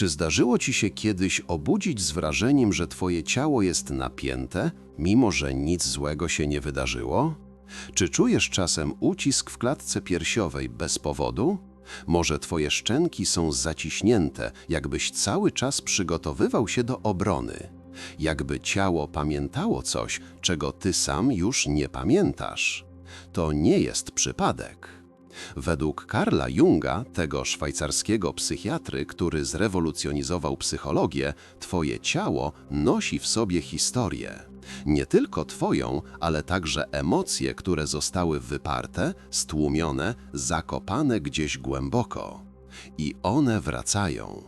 Czy zdarzyło ci się kiedyś obudzić z wrażeniem, że twoje ciało jest napięte, mimo że nic złego się nie wydarzyło? Czy czujesz czasem ucisk w klatce piersiowej bez powodu? Może twoje szczęki są zaciśnięte, jakbyś cały czas przygotowywał się do obrony. Jakby ciało pamiętało coś, czego ty sam już nie pamiętasz. To nie jest przypadek. Według Karla Junga, tego szwajcarskiego psychiatry, który zrewolucjonizował psychologię, twoje ciało nosi w sobie historię. Nie tylko twoją, ale także emocje, które zostały wyparte, stłumione, zakopane gdzieś głęboko. I one wracają.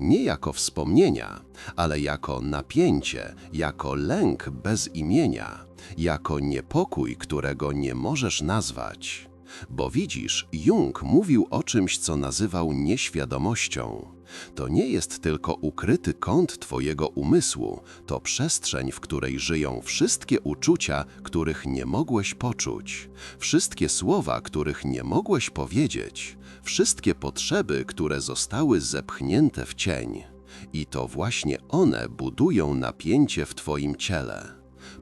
Nie jako wspomnienia, ale jako napięcie, jako lęk bez imienia, jako niepokój, którego nie możesz nazwać. Bo widzisz, Jung mówił o czymś, co nazywał nieświadomością. To nie jest tylko ukryty kąt Twojego umysłu, to przestrzeń, w której żyją wszystkie uczucia, których nie mogłeś poczuć, wszystkie słowa, których nie mogłeś powiedzieć, wszystkie potrzeby, które zostały zepchnięte w cień. I to właśnie one budują napięcie w Twoim ciele.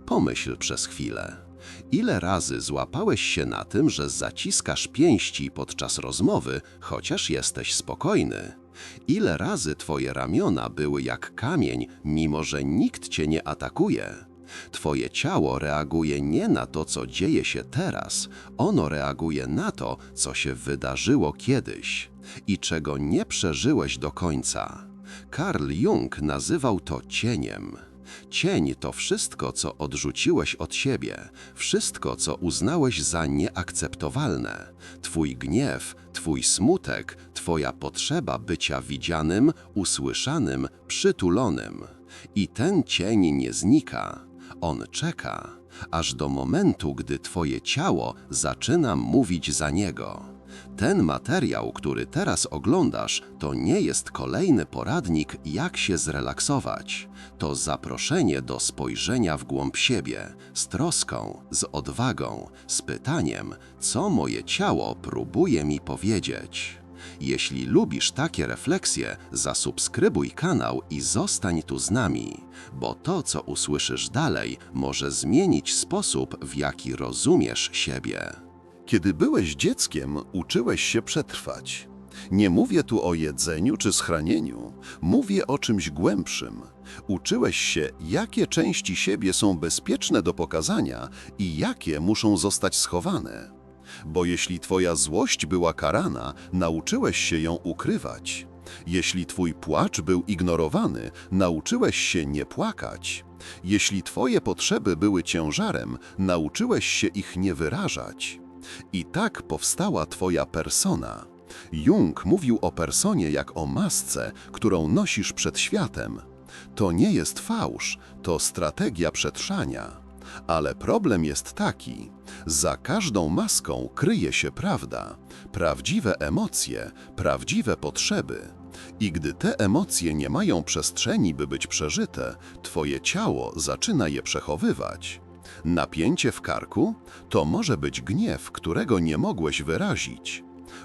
Pomyśl przez chwilę. Ile razy złapałeś się na tym, że zaciskasz pięści podczas rozmowy, chociaż jesteś spokojny? Ile razy twoje ramiona były jak kamień, mimo że nikt cię nie atakuje? Twoje ciało reaguje nie na to, co dzieje się teraz, ono reaguje na to, co się wydarzyło kiedyś i czego nie przeżyłeś do końca. Carl Jung nazywał to cieniem. Cień to wszystko, co odrzuciłeś od siebie, wszystko, co uznałeś za nieakceptowalne. Twój gniew, twój smutek, twoja potrzeba bycia widzianym, usłyszanym, przytulonym. I ten cień nie znika. On czeka, aż do momentu, gdy twoje ciało zaczyna mówić za niego. Ten materiał, który teraz oglądasz, to nie jest kolejny poradnik, jak się zrelaksować. To zaproszenie do spojrzenia w głąb siebie, z troską, z odwagą, z pytaniem, co moje ciało próbuje mi powiedzieć. Jeśli lubisz takie refleksje, zasubskrybuj kanał i zostań tu z nami, bo to, co usłyszysz dalej, może zmienić sposób, w jaki rozumiesz siebie. Kiedy byłeś dzieckiem, uczyłeś się przetrwać. Nie mówię tu o jedzeniu czy schranieniu, mówię o czymś głębszym. Uczyłeś się, jakie części siebie są bezpieczne do pokazania i jakie muszą zostać schowane. Bo jeśli twoja złość była karana, nauczyłeś się ją ukrywać. Jeśli twój płacz był ignorowany, nauczyłeś się nie płakać. Jeśli twoje potrzeby były ciężarem, nauczyłeś się ich nie wyrażać. I tak powstała Twoja persona. Jung mówił o personie jak o masce, którą nosisz przed światem. To nie jest fałsz, to strategia przetrwania. Ale problem jest taki: za każdą maską kryje się prawda, prawdziwe emocje, prawdziwe potrzeby. I gdy te emocje nie mają przestrzeni, by być przeżyte, Twoje ciało zaczyna je przechowywać. Napięcie w karku to może być gniew, którego nie mogłeś wyrazić.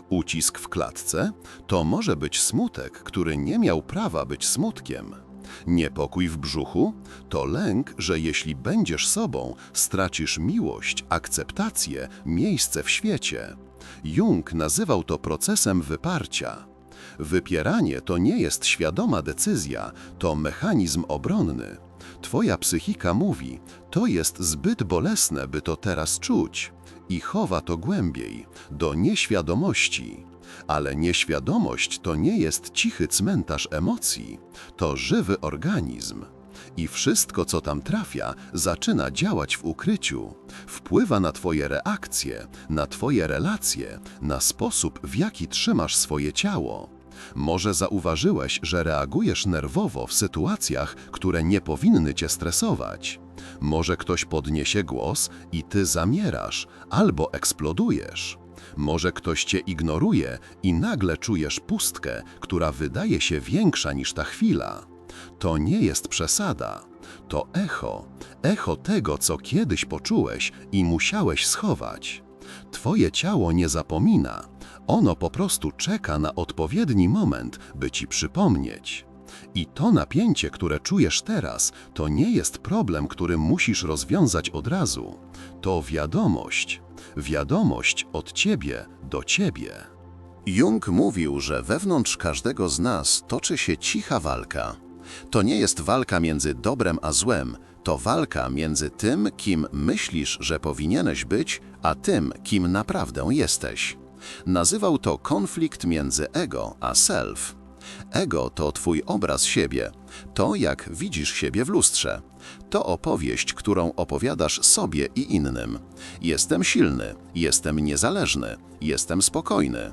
Ucisk w klatce to może być smutek, który nie miał prawa być smutkiem. Niepokój w brzuchu to lęk, że jeśli będziesz sobą, stracisz miłość, akceptację, miejsce w świecie. Jung nazywał to procesem wyparcia. Wypieranie to nie jest świadoma decyzja, to mechanizm obronny. Twoja psychika mówi, to jest zbyt bolesne, by to teraz czuć i chowa to głębiej, do nieświadomości. Ale nieświadomość to nie jest cichy cmentarz emocji, to żywy organizm. I wszystko, co tam trafia, zaczyna działać w ukryciu. Wpływa na Twoje reakcje, na Twoje relacje, na sposób, w jaki trzymasz swoje ciało. Może zauważyłeś, że reagujesz nerwowo w sytuacjach, które nie powinny cię stresować. Może ktoś podniesie głos i ty zamierasz albo eksplodujesz. Może ktoś cię ignoruje i nagle czujesz pustkę, która wydaje się większa niż ta chwila. To nie jest przesada. To echo, echo tego, co kiedyś poczułeś i musiałeś schować. Twoje ciało nie zapomina. Ono po prostu czeka na odpowiedni moment, by ci przypomnieć. I to napięcie, które czujesz teraz, to nie jest problem, który musisz rozwiązać od razu. To wiadomość. Wiadomość od ciebie do ciebie. Jung mówił, że wewnątrz każdego z nas toczy się cicha walka. To nie jest walka między dobrem a złem, to walka między tym, kim myślisz, że powinieneś być, a tym, kim naprawdę jesteś. Nazywał to konflikt między ego a self. Ego to twój obraz siebie, to jak widzisz siebie w lustrze. To opowieść, którą opowiadasz sobie i innym. Jestem silny, jestem niezależny, jestem spokojny.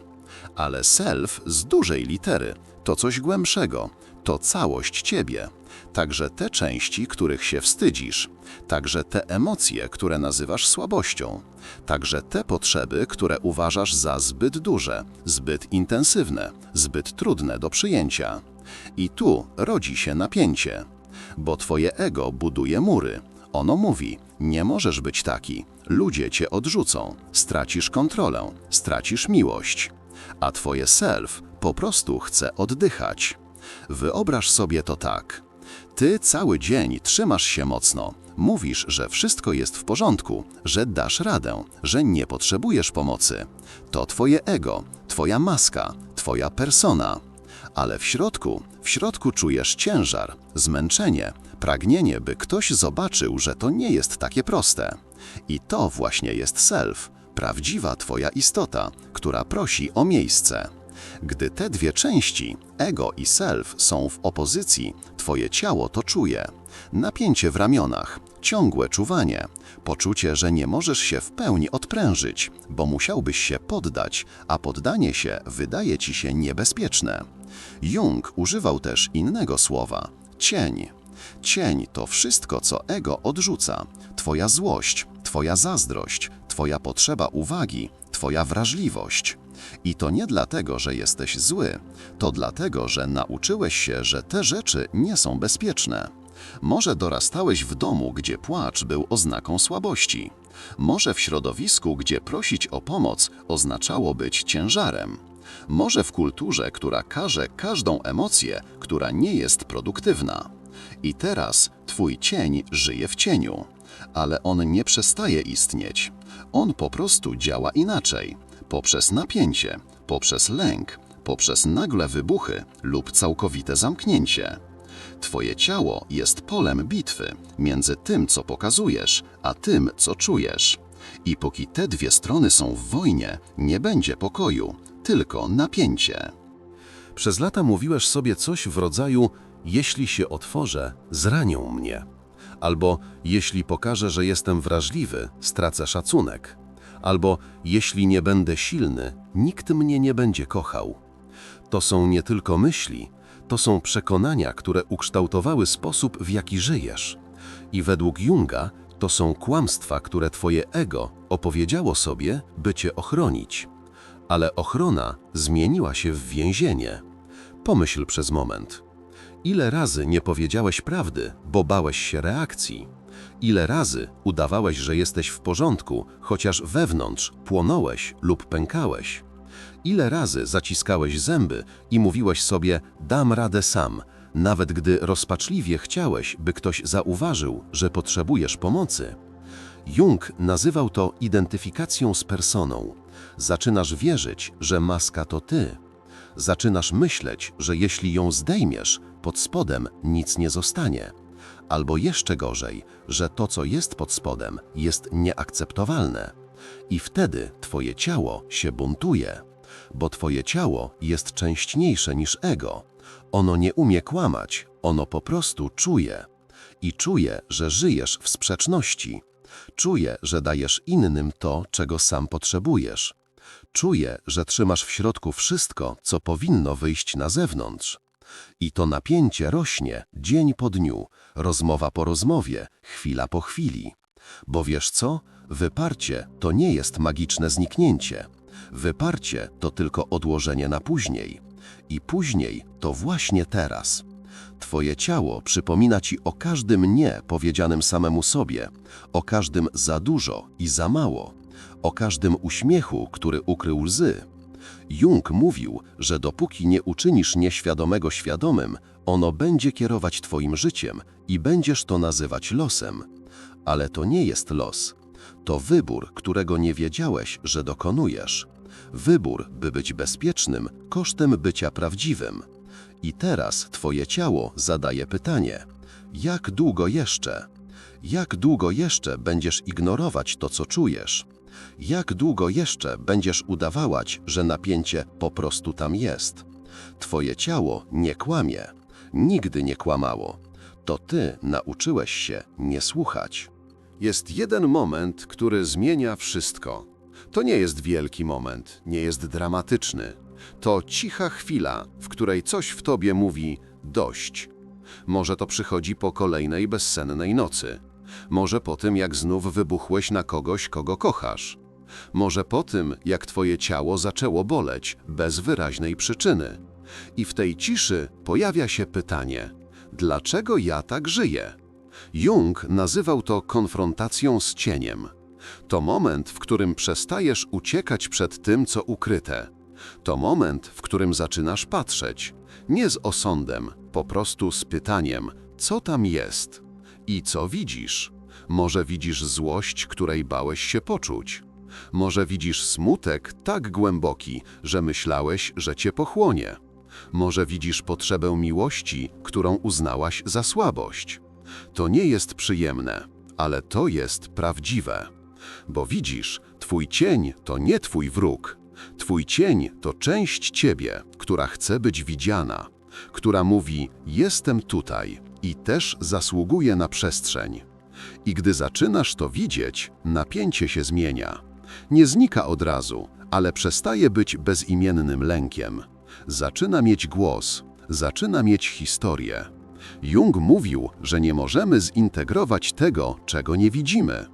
Ale self z dużej litery to coś głębszego, to całość ciebie. Także te części, których się wstydzisz, także te emocje, które nazywasz słabością, także te potrzeby, które uważasz za zbyt duże, zbyt intensywne, zbyt trudne do przyjęcia. I tu rodzi się napięcie, bo twoje ego buduje mury. Ono mówi: Nie możesz być taki, ludzie cię odrzucą, stracisz kontrolę, stracisz miłość a twoje self po prostu chce oddychać. Wyobraź sobie to tak. Ty cały dzień trzymasz się mocno, mówisz, że wszystko jest w porządku, że dasz radę, że nie potrzebujesz pomocy. To twoje ego, twoja maska, twoja persona. Ale w środku, w środku czujesz ciężar, zmęczenie, pragnienie, by ktoś zobaczył, że to nie jest takie proste. I to właśnie jest self, prawdziwa Twoja istota, która prosi o miejsce. Gdy te dwie części, ego i self, są w opozycji, Twoje ciało to czuje. Napięcie w ramionach, ciągłe czuwanie, poczucie, że nie możesz się w pełni odprężyć, bo musiałbyś się poddać, a poddanie się wydaje ci się niebezpieczne. Jung używał też innego słowa cień. Cień to wszystko, co ego odrzuca. Twoja złość, Twoja zazdrość, Twoja potrzeba uwagi, Twoja wrażliwość. I to nie dlatego, że jesteś zły, to dlatego, że nauczyłeś się, że te rzeczy nie są bezpieczne. Może dorastałeś w domu, gdzie płacz był oznaką słabości. Może w środowisku, gdzie prosić o pomoc oznaczało być ciężarem. Może w kulturze, która każe każdą emocję, która nie jest produktywna. I teraz twój cień żyje w cieniu, ale on nie przestaje istnieć. On po prostu działa inaczej, poprzez napięcie, poprzez lęk, poprzez nagłe wybuchy lub całkowite zamknięcie. Twoje ciało jest polem bitwy między tym, co pokazujesz, a tym, co czujesz. I póki te dwie strony są w wojnie, nie będzie pokoju, tylko napięcie. Przez lata mówiłeś sobie coś w rodzaju: Jeśli się otworzę, zranią mnie. Albo jeśli pokażę, że jestem wrażliwy, stracę szacunek. Albo jeśli nie będę silny, nikt mnie nie będzie kochał. To są nie tylko myśli, to są przekonania, które ukształtowały sposób, w jaki żyjesz. I według Junga to są kłamstwa, które twoje ego opowiedziało sobie, by cię ochronić. Ale ochrona zmieniła się w więzienie. Pomyśl przez moment. Ile razy nie powiedziałeś prawdy, bo bałeś się reakcji? Ile razy udawałeś, że jesteś w porządku, chociaż wewnątrz płonąłeś lub pękałeś? Ile razy zaciskałeś zęby i mówiłeś sobie: Dam radę sam, nawet gdy rozpaczliwie chciałeś, by ktoś zauważył, że potrzebujesz pomocy? Jung nazywał to identyfikacją z personą. Zaczynasz wierzyć, że maska to ty. Zaczynasz myśleć, że jeśli ją zdejmiesz, pod spodem nic nie zostanie. Albo jeszcze gorzej, że to, co jest pod spodem, jest nieakceptowalne. I wtedy twoje ciało się buntuje, bo twoje ciało jest częściniejsze niż ego. Ono nie umie kłamać, ono po prostu czuje. I czuje, że żyjesz w sprzeczności. Czuje, że dajesz innym to, czego sam potrzebujesz. Czuje, że trzymasz w środku wszystko, co powinno wyjść na zewnątrz. I to napięcie rośnie dzień po dniu, rozmowa po rozmowie, chwila po chwili. Bo wiesz co? Wyparcie to nie jest magiczne zniknięcie. Wyparcie to tylko odłożenie na później. I później to właśnie teraz. Twoje ciało przypomina ci o każdym nie powiedzianym samemu sobie, o każdym za dużo i za mało. o każdym uśmiechu, który ukrył łzy. Jung mówił, że dopóki nie uczynisz nieświadomego świadomym, ono będzie kierować twoim życiem i będziesz to nazywać losem. Ale to nie jest los. To wybór, którego nie wiedziałeś, że dokonujesz. Wybór, by być bezpiecznym kosztem bycia prawdziwym. I teraz twoje ciało zadaje pytanie: jak długo jeszcze? Jak długo jeszcze będziesz ignorować to, co czujesz? Jak długo jeszcze będziesz udawać, że napięcie po prostu tam jest? Twoje ciało nie kłamie, nigdy nie kłamało. To ty nauczyłeś się nie słuchać. Jest jeden moment, który zmienia wszystko. To nie jest wielki moment, nie jest dramatyczny. To cicha chwila, w której coś w tobie mówi dość. Może to przychodzi po kolejnej bezsennej nocy. Może po tym, jak znów wybuchłeś na kogoś, kogo kochasz. Może po tym, jak twoje ciało zaczęło boleć bez wyraźnej przyczyny. I w tej ciszy pojawia się pytanie: dlaczego ja tak żyję? Jung nazywał to konfrontacją z cieniem. To moment, w którym przestajesz uciekać przed tym, co ukryte. To moment, w którym zaczynasz patrzeć, nie z osądem, po prostu z pytaniem, co tam jest i co widzisz. Może widzisz złość, której bałeś się poczuć. Może widzisz smutek tak głęboki, że myślałeś, że cię pochłonie. Może widzisz potrzebę miłości, którą uznałaś za słabość. To nie jest przyjemne, ale to jest prawdziwe. Bo widzisz, twój cień to nie twój wróg. Twój cień to część ciebie, która chce być widziana, która mówi: Jestem tutaj i też zasługuję na przestrzeń. I gdy zaczynasz to widzieć, napięcie się zmienia. Nie znika od razu, ale przestaje być bezimiennym lękiem. Zaczyna mieć głos, zaczyna mieć historię. Jung mówił, że nie możemy zintegrować tego, czego nie widzimy.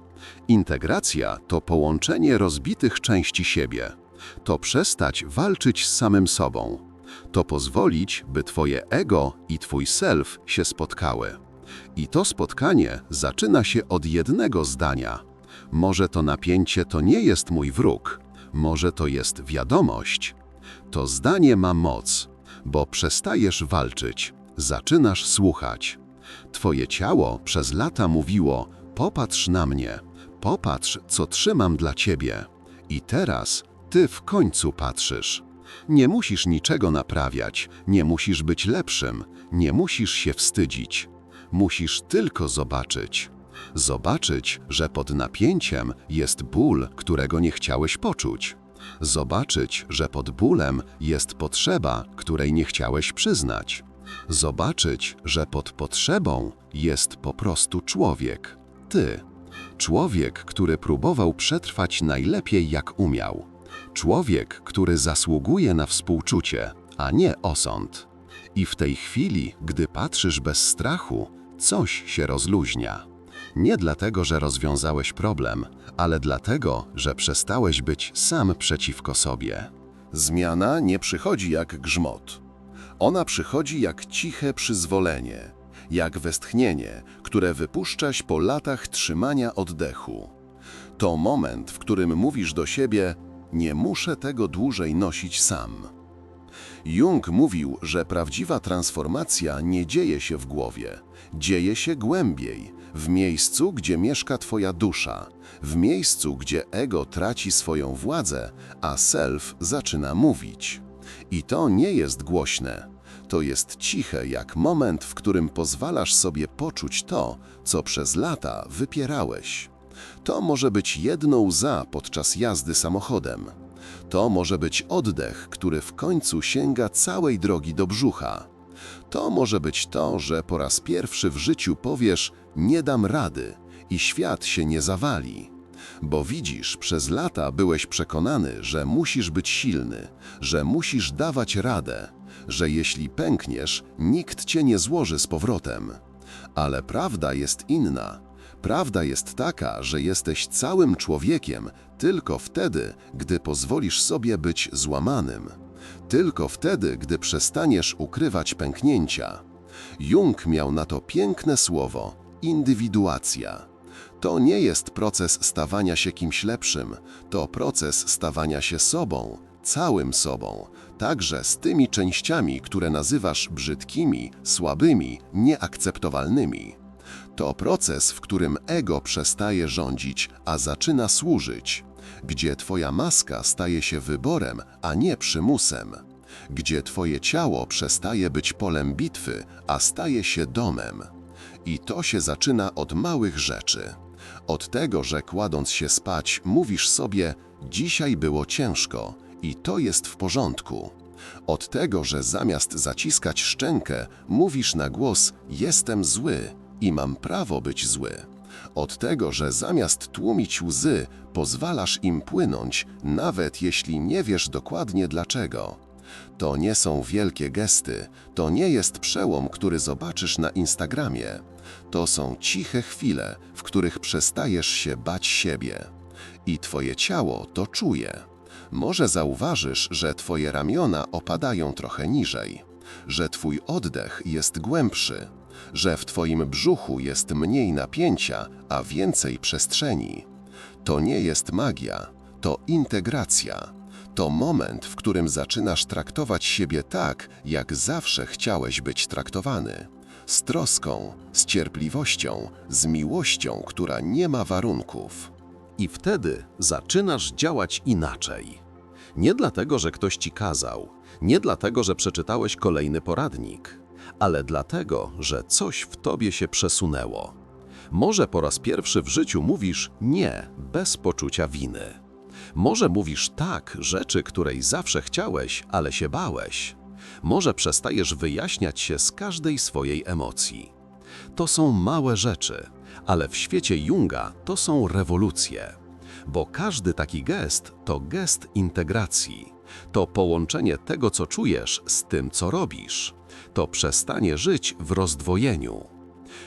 Integracja to połączenie rozbitych części siebie. To przestać walczyć z samym sobą. To pozwolić, by Twoje ego i Twój self się spotkały. I to spotkanie zaczyna się od jednego zdania. Może to napięcie to nie jest mój wróg, może to jest wiadomość. To zdanie ma moc, bo przestajesz walczyć, zaczynasz słuchać. Twoje ciało przez lata mówiło: Popatrz na mnie, popatrz, co trzymam dla ciebie. I teraz ty w końcu patrzysz. Nie musisz niczego naprawiać, nie musisz być lepszym, nie musisz się wstydzić. Musisz tylko zobaczyć. Zobaczyć, że pod napięciem jest ból, którego nie chciałeś poczuć. Zobaczyć, że pod bólem jest potrzeba, której nie chciałeś przyznać. Zobaczyć, że pod potrzebą jest po prostu człowiek. Ty. Człowiek, który próbował przetrwać najlepiej jak umiał. Człowiek, który zasługuje na współczucie, a nie osąd. I w tej chwili, gdy patrzysz bez strachu, coś się rozluźnia. Nie dlatego, że rozwiązałeś problem, ale dlatego, że przestałeś być sam przeciwko sobie. Zmiana nie przychodzi jak grzmot. Ona przychodzi jak ciche przyzwolenie, jak westchnienie, które wypuszczaś po latach trzymania oddechu. To moment, w którym mówisz do siebie: Nie muszę tego dłużej nosić sam. Jung mówił, że prawdziwa transformacja nie dzieje się w głowie, dzieje się głębiej, w miejscu, gdzie mieszka Twoja dusza, w miejscu, gdzie ego traci swoją władzę, a self zaczyna mówić. I to nie jest głośne. To jest ciche jak moment, w którym pozwalasz sobie poczuć to, co przez lata wypierałeś. To może być jedno łza podczas jazdy samochodem. To może być oddech, który w końcu sięga całej drogi do brzucha. To może być to, że po raz pierwszy w życiu powiesz: Nie dam rady i świat się nie zawali. Bo widzisz, przez lata byłeś przekonany, że musisz być silny, że musisz dawać radę, że jeśli pękniesz, nikt cię nie złoży z powrotem. Ale prawda jest inna. Prawda jest taka, że jesteś całym człowiekiem tylko wtedy, gdy pozwolisz sobie być złamanym. Tylko wtedy, gdy przestaniesz ukrywać pęknięcia. Jung miał na to piękne słowo indywiduacja. To nie jest proces stawania się kimś lepszym, to proces stawania się sobą, całym sobą, także z tymi częściami, które nazywasz brzydkimi, słabymi, nieakceptowalnymi. To proces, w którym ego przestaje rządzić, a zaczyna służyć, gdzie twoja maska staje się wyborem, a nie przymusem, gdzie twoje ciało przestaje być polem bitwy, a staje się domem. I to się zaczyna od małych rzeczy. Od tego, że kładąc się spać, mówisz sobie: Dzisiaj było ciężko i to jest w porządku. Od tego, że zamiast zaciskać szczękę, mówisz na głos: Jestem zły i mam prawo być zły. Od tego, że zamiast tłumić łzy, pozwalasz im płynąć, nawet jeśli nie wiesz dokładnie dlaczego. To nie są wielkie gesty, to nie jest przełom, który zobaczysz na Instagramie. To są ciche chwile, w których przestajesz się bać siebie. I twoje ciało to czuje. Może zauważysz, że twoje ramiona opadają trochę niżej, że twój oddech jest głębszy, że w twoim brzuchu jest mniej napięcia, a więcej przestrzeni. To nie jest magia, to integracja. To moment, w którym zaczynasz traktować siebie tak, jak zawsze chciałeś być traktowany. Z troską, z cierpliwością, z miłością, która nie ma warunków. I wtedy zaczynasz działać inaczej. Nie dlatego, że ktoś ci kazał, nie dlatego, że przeczytałeś kolejny poradnik, ale dlatego, że coś w tobie się przesunęło. Może po raz pierwszy w życiu mówisz nie bez poczucia winy. Może mówisz tak rzeczy, której zawsze chciałeś, ale się bałeś. Może przestajesz wyjaśniać się z każdej swojej emocji. To są małe rzeczy, ale w świecie Junga to są rewolucje. Bo każdy taki gest to gest integracji. To połączenie tego, co czujesz, z tym, co robisz. To przestanie żyć w rozdwojeniu.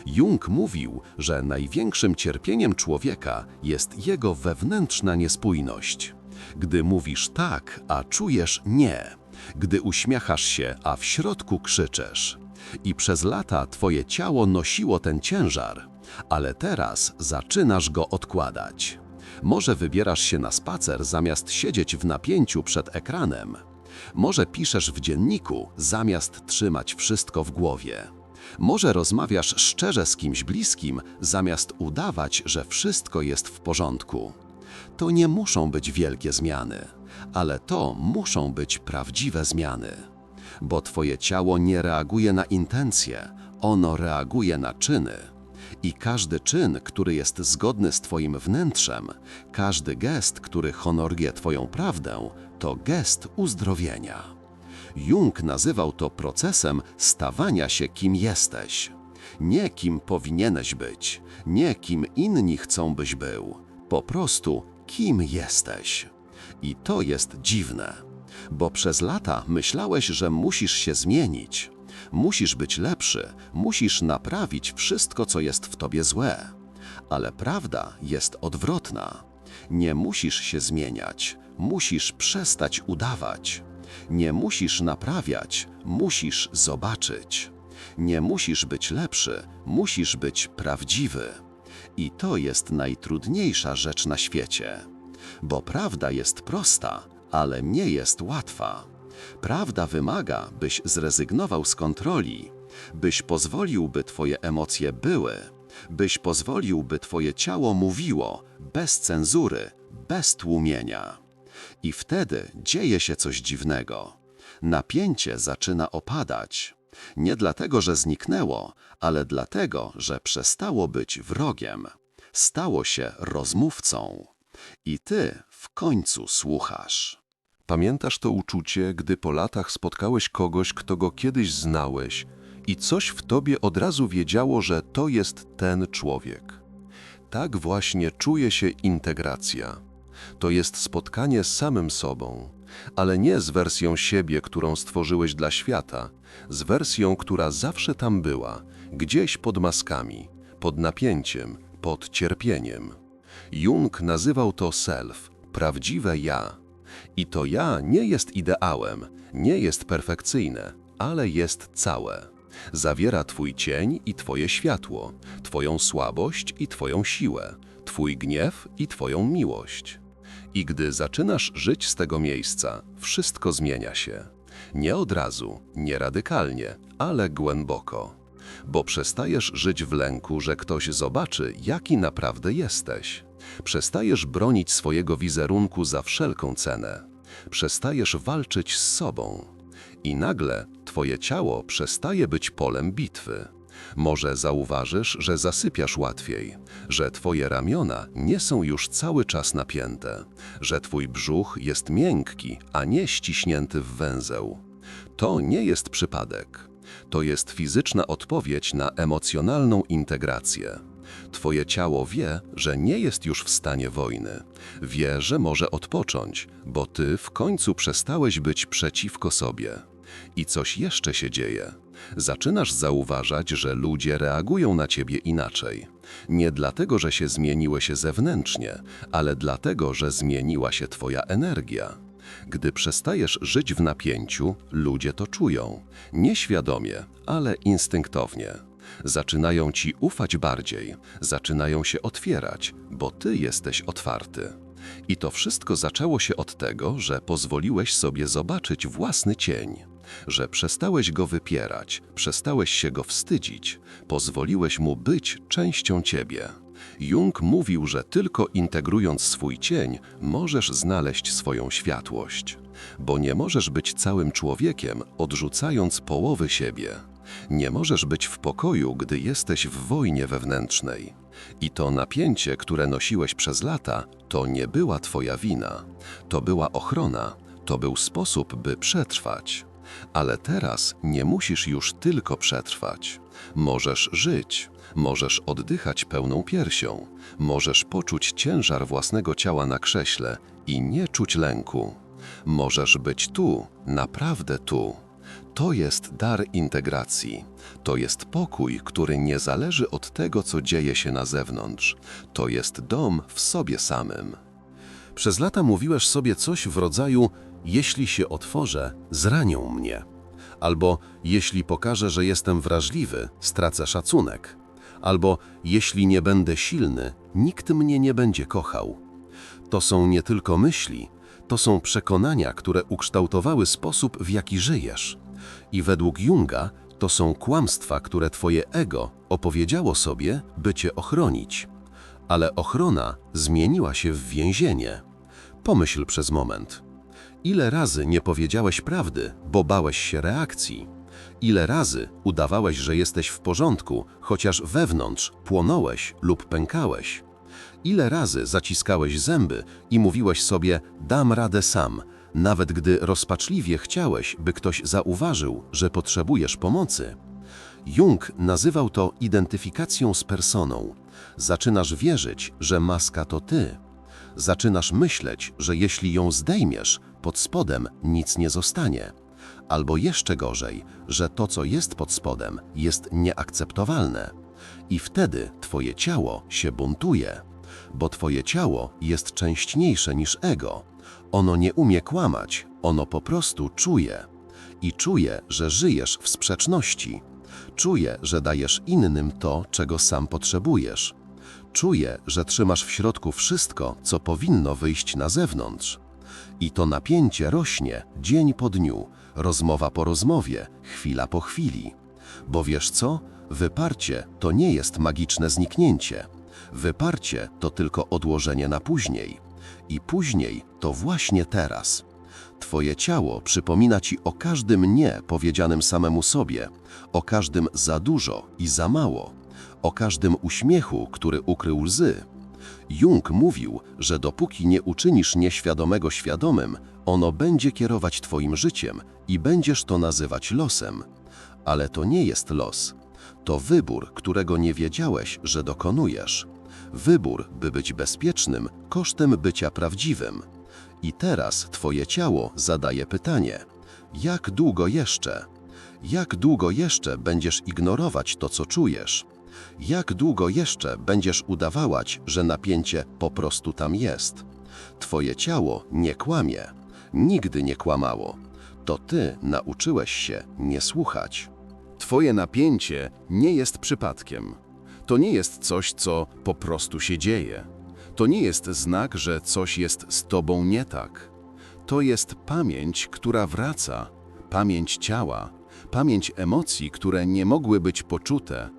Jung mówił, że największym cierpieniem człowieka jest jego wewnętrzna niespójność. Gdy mówisz tak, a czujesz nie. Gdy uśmiechasz się, a w środku krzyczesz. I przez lata twoje ciało nosiło ten ciężar, ale teraz zaczynasz go odkładać. Może wybierasz się na spacer zamiast siedzieć w napięciu przed ekranem. Może piszesz w dzienniku zamiast trzymać wszystko w głowie. Może rozmawiasz szczerze z kimś bliskim, zamiast udawać, że wszystko jest w porządku. To nie muszą być wielkie zmiany, ale to muszą być prawdziwe zmiany. Bo Twoje ciało nie reaguje na intencje, ono reaguje na czyny. I każdy czyn, który jest zgodny z Twoim wnętrzem, każdy gest, który honoruje Twoją prawdę, to gest uzdrowienia. Jung nazywał to procesem stawania się kim jesteś. Nie kim powinieneś być, nie kim inni chcą byś był, po prostu kim jesteś. I to jest dziwne, bo przez lata myślałeś, że musisz się zmienić. Musisz być lepszy, musisz naprawić wszystko, co jest w tobie złe. Ale prawda jest odwrotna. Nie musisz się zmieniać, musisz przestać udawać. Nie musisz naprawiać, musisz zobaczyć. Nie musisz być lepszy, musisz być prawdziwy. I to jest najtrudniejsza rzecz na świecie. Bo prawda jest prosta, ale nie jest łatwa. Prawda wymaga, byś zrezygnował z kontroli, byś pozwolił, by twoje emocje były, byś pozwolił, by twoje ciało mówiło, bez cenzury, bez tłumienia. I wtedy dzieje się coś dziwnego. Napięcie zaczyna opadać. Nie dlatego, że zniknęło, ale dlatego, że przestało być wrogiem. Stało się rozmówcą. I ty w końcu słuchasz. Pamiętasz to uczucie, gdy po latach spotkałeś kogoś, kto go kiedyś znałeś i coś w tobie od razu wiedziało, że to jest ten człowiek. Tak właśnie czuje się integracja. To jest spotkanie z samym sobą, ale nie z wersją siebie, którą stworzyłeś dla świata, z wersją, która zawsze tam była, gdzieś pod maskami, pod napięciem, pod cierpieniem. Jung nazywał to self, prawdziwe ja. I to ja nie jest ideałem, nie jest perfekcyjne, ale jest całe. Zawiera Twój cień i Twoje światło, Twoją słabość i Twoją siłę, Twój gniew i Twoją miłość. I gdy zaczynasz żyć z tego miejsca, wszystko zmienia się. Nie od razu, nie radykalnie, ale głęboko. Bo przestajesz żyć w lęku, że ktoś zobaczy, jaki naprawdę jesteś. Przestajesz bronić swojego wizerunku za wszelką cenę. Przestajesz walczyć z sobą. I nagle Twoje ciało przestaje być polem bitwy. Może zauważysz, że zasypiasz łatwiej, że Twoje ramiona nie są już cały czas napięte, że Twój brzuch jest miękki, a nie ściśnięty w węzeł. To nie jest przypadek. To jest fizyczna odpowiedź na emocjonalną integrację. Twoje ciało wie, że nie jest już w stanie wojny. Wie, że może odpocząć, bo ty w końcu przestałeś być przeciwko sobie. I coś jeszcze się dzieje. Zaczynasz zauważać, że ludzie reagują na ciebie inaczej. Nie dlatego, że się zmieniły się zewnętrznie, ale dlatego, że zmieniła się twoja energia. Gdy przestajesz żyć w napięciu, ludzie to czują. Nieświadomie, ale instynktownie. Zaczynają ci ufać bardziej, zaczynają się otwierać, bo ty jesteś otwarty. I to wszystko zaczęło się od tego, że pozwoliłeś sobie zobaczyć własny cień, że przestałeś go wypierać, przestałeś się go wstydzić, pozwoliłeś mu być częścią ciebie. Jung mówił, że tylko integrując swój cień, możesz znaleźć swoją światłość, bo nie możesz być całym człowiekiem, odrzucając połowy siebie. Nie możesz być w pokoju, gdy jesteś w wojnie wewnętrznej. I to napięcie, które nosiłeś przez lata, to nie była twoja wina. To była ochrona, to był sposób, by przetrwać. Ale teraz nie musisz już tylko przetrwać. Możesz żyć, możesz oddychać pełną piersią, możesz poczuć ciężar własnego ciała na krześle i nie czuć lęku. Możesz być tu, naprawdę tu. To jest dar integracji. To jest pokój, który nie zależy od tego, co dzieje się na zewnątrz. To jest dom w sobie samym. Przez lata mówiłeś sobie coś w rodzaju: Jeśli się otworzę, zranią mnie. Albo jeśli pokażę, że jestem wrażliwy, stracę szacunek. Albo jeśli nie będę silny, nikt mnie nie będzie kochał. To są nie tylko myśli, to są przekonania, które ukształtowały sposób, w jaki żyjesz. I według Junga to są kłamstwa, które twoje ego opowiedziało sobie, by cię ochronić. Ale ochrona zmieniła się w więzienie. Pomyśl przez moment. Ile razy nie powiedziałeś prawdy, bo bałeś się reakcji? Ile razy udawałeś, że jesteś w porządku, chociaż wewnątrz płonąłeś lub pękałeś? Ile razy zaciskałeś zęby i mówiłeś sobie: Dam radę sam, nawet gdy rozpaczliwie chciałeś, by ktoś zauważył, że potrzebujesz pomocy? Jung nazywał to identyfikacją z personą. Zaczynasz wierzyć, że maska to ty. Zaczynasz myśleć, że jeśli ją zdejmiesz, pod spodem nic nie zostanie. Albo jeszcze gorzej, że to, co jest pod spodem, jest nieakceptowalne. I wtedy twoje ciało się buntuje, bo twoje ciało jest częściniejsze niż ego. Ono nie umie kłamać, ono po prostu czuje. I czuje, że żyjesz w sprzeczności. Czuje, że dajesz innym to, czego sam potrzebujesz. Czuje, że trzymasz w środku wszystko, co powinno wyjść na zewnątrz. I to napięcie rośnie dzień po dniu, rozmowa po rozmowie, chwila po chwili. Bo wiesz co? Wyparcie to nie jest magiczne zniknięcie. Wyparcie to tylko odłożenie na później. I później to właśnie teraz. Twoje ciało przypomina ci o każdym nie powiedzianym samemu sobie, o każdym za dużo i za mało, o każdym uśmiechu, który ukrył łzy. Jung mówił, że dopóki nie uczynisz nieświadomego świadomym, ono będzie kierować twoim życiem i będziesz to nazywać losem. Ale to nie jest los. To wybór, którego nie wiedziałeś, że dokonujesz. Wybór, by być bezpiecznym kosztem bycia prawdziwym. I teraz twoje ciało zadaje pytanie: jak długo jeszcze? Jak długo jeszcze będziesz ignorować to, co czujesz? Jak długo jeszcze będziesz udawać, że napięcie po prostu tam jest? Twoje ciało nie kłamie, nigdy nie kłamało. To ty nauczyłeś się nie słuchać. Twoje napięcie nie jest przypadkiem. To nie jest coś, co po prostu się dzieje. To nie jest znak, że coś jest z tobą nie tak. To jest pamięć, która wraca, pamięć ciała, pamięć emocji, które nie mogły być poczute,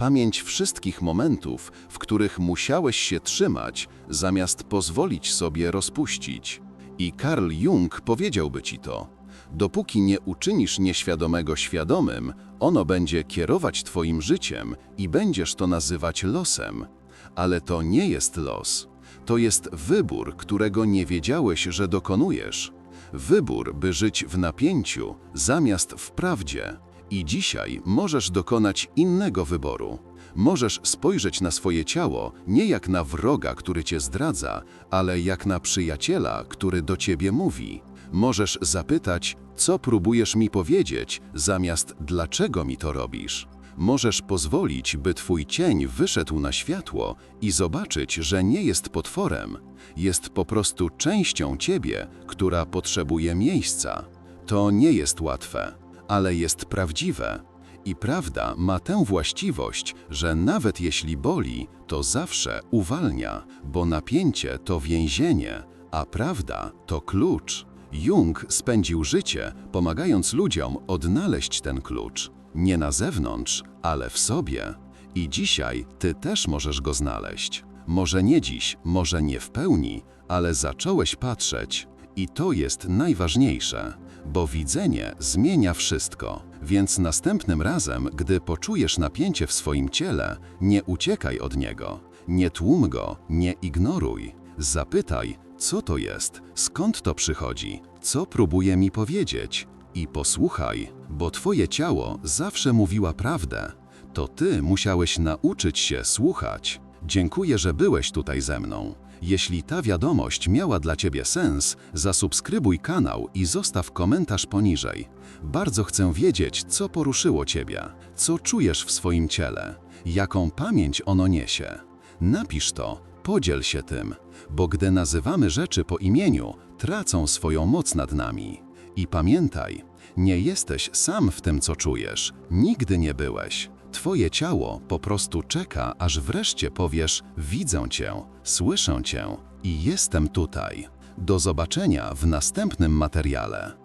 pamięć wszystkich momentów, w których musiałeś się trzymać, zamiast pozwolić sobie rozpuścić. I Carl Jung powiedziałby ci to. Dopóki nie uczynisz nieświadomego świadomym, ono będzie kierować twoim życiem i będziesz to nazywać losem. Ale to nie jest los. To jest wybór, którego nie wiedziałeś, że dokonujesz. Wybór, by żyć w napięciu, zamiast w prawdzie. I dzisiaj możesz dokonać innego wyboru. Możesz spojrzeć na swoje ciało nie jak na wroga, który cię zdradza, ale jak na przyjaciela, który do ciebie mówi. Możesz zapytać, co próbujesz mi powiedzieć, zamiast dlaczego mi to robisz. Możesz pozwolić, by twój cień wyszedł na światło i zobaczyć, że nie jest potworem. Jest po prostu częścią ciebie, która potrzebuje miejsca. To nie jest łatwe, ale jest prawdziwe. I prawda ma tę właściwość, że nawet jeśli boli, to zawsze uwalnia, bo napięcie to więzienie, a prawda to klucz. Jung spędził życie, pomagając ludziom odnaleźć ten klucz. Nie na zewnątrz, ale w sobie. I dzisiaj ty też możesz go znaleźć. Może nie dziś, może nie w pełni, ale zacząłeś patrzeć. I to jest najważniejsze, bo widzenie zmienia wszystko. Więc następnym razem, gdy poczujesz napięcie w swoim ciele, nie uciekaj od niego, nie tłum go, nie ignoruj. Zapytaj, co to jest, skąd to przychodzi, co próbuje mi powiedzieć. I posłuchaj, bo twoje ciało zawsze mówiła prawdę. To ty musiałeś nauczyć się słuchać. Dziękuję, że byłeś tutaj ze mną. Jeśli ta wiadomość miała dla Ciebie sens, zasubskrybuj kanał i zostaw komentarz poniżej. Bardzo chcę wiedzieć, co poruszyło Ciebie, co czujesz w swoim ciele, jaką pamięć ono niesie. Napisz to, podziel się tym, bo gdy nazywamy rzeczy po imieniu, tracą swoją moc nad nami. I pamiętaj, nie jesteś sam w tym, co czujesz, nigdy nie byłeś. Twoje ciało po prostu czeka, aż wreszcie powiesz: Widzę cię, słyszę cię i jestem tutaj. Do zobaczenia w następnym materiale.